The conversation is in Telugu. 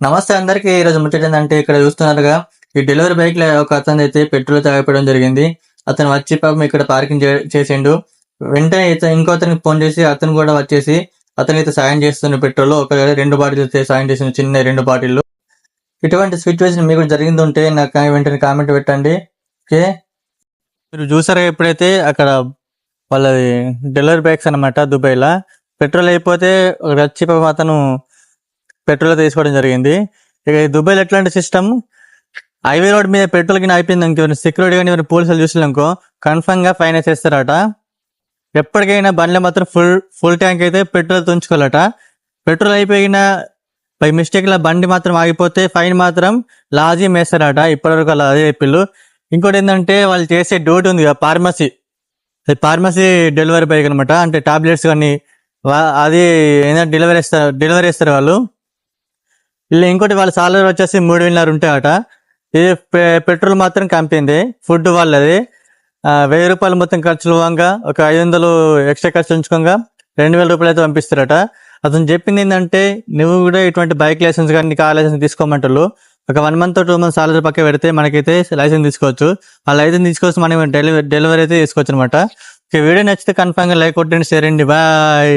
నమస్తే అందరికి. ఈ రోజు ముచ్చట ఏంటంటే ఇక్కడ చూస్తున్నారుగా ఈ డెలివరీ బైక్లో ఒక అతను అయితే పెట్రోల్ తాగిపోవడం జరిగింది. అతను వచ్చి పాపం ఇక్కడ పార్కింగ్ చే- చేసిండు. వెంటనే ఇతను ఇంకో అతనికి ఫోన్ చేసి అతను కూడా వచ్చేసి అతను అయితే సాయం చేస్తున్న పెట్రోల్ ఒక రెండు బాటిల్ అయితే సాయం చేసిన చిన్న రెండు బాటిల్లు. ఇటువంటి సిచ్యువేషన్ మీకు జరిగింది ఉంటే నాకు వెంటనే కామెంట్ పెట్టండి. ఓకే? మీరు చూసారా ఎప్పుడైతే అక్కడ వాళ్ళ డెలివరీ బైక్స్ అనమాట దుబాయ్లో పెట్రోల్ అయిపోతే వచ్చి పాపం అతను పెట్రోల్ తీసుకోవడం జరిగింది. ఇక దుబాయ్లో ఎట్లాంటి సిస్టమ్ హైవే రోడ్ మీద పెట్రోల్ కింద అయిపోయింది అనుకో సెక్యూరిటీ కానీ పోలీసులు చూసినాకో కన్ఫర్మ్గా ఫైన్ చేస్తారట. ఎప్పటికైనా బండ్లో మాత్రం ఫుల్ ఫుల్ ట్యాంక్ అయితే పెట్రోల్ తుంచుకోవాలట. పెట్రోల్ అయిపోయిన బై మిస్టేక్ లా బండి మాత్రం ఆగిపోతే ఫైన్ మాత్రం లాజీ వేస్తారట ఇప్పటివరకు అలా అదే చెప్పిళ్ళు. ఇంకోటి ఏంటంటే వాళ్ళు చేసే డ్యూటీ ఉంది ఫార్మసీ ఫార్మసీ డెలివరీ బైక్ అనమాట అంటే టాబ్లెట్స్ కానీ అది ఏంటంటే డెలివరీ ఇస్తారు డెలివరీ ఇస్తారు వాళ్ళు. ఇలా ఇంకోటి వాళ్ళ సాలరీ వచ్చేసి మూడు వేలన్నర ఉంటాయట ఇది పెట్రోల్ మాత్రం కంపింది ఫుడ్ వాళ్ళది. వెయ్యి రూపాయలు మొత్తం ఖర్చులు పోగా ఒక ఐదు వందలు ఎక్స్ట్రా ఖర్చు ఉంచుకోగా రెండు వేల రూపాయలు అయితే పంపిస్తారట. అతను చెప్పింది ఏంటంటే నువ్వు కూడా ఇటువంటి బైక్ లైసెన్స్ కానీ కార్ ఆ లైసెన్స్ తీసుకోమంటారు ఒక one month two month salary పక్క పెడితే మనకైతే లైసెన్స్ తీసుకోవచ్చు. ఆ లైసెన్స్ తీసుకొచ్చి మనం డెలివరీ డెలివరీ అయితే తీసుకోవచ్చు అనమాట వీడియో నచ్చితే కన్ఫామ్గా లైక్ కొట్టండి షేర్ అండి బాయ్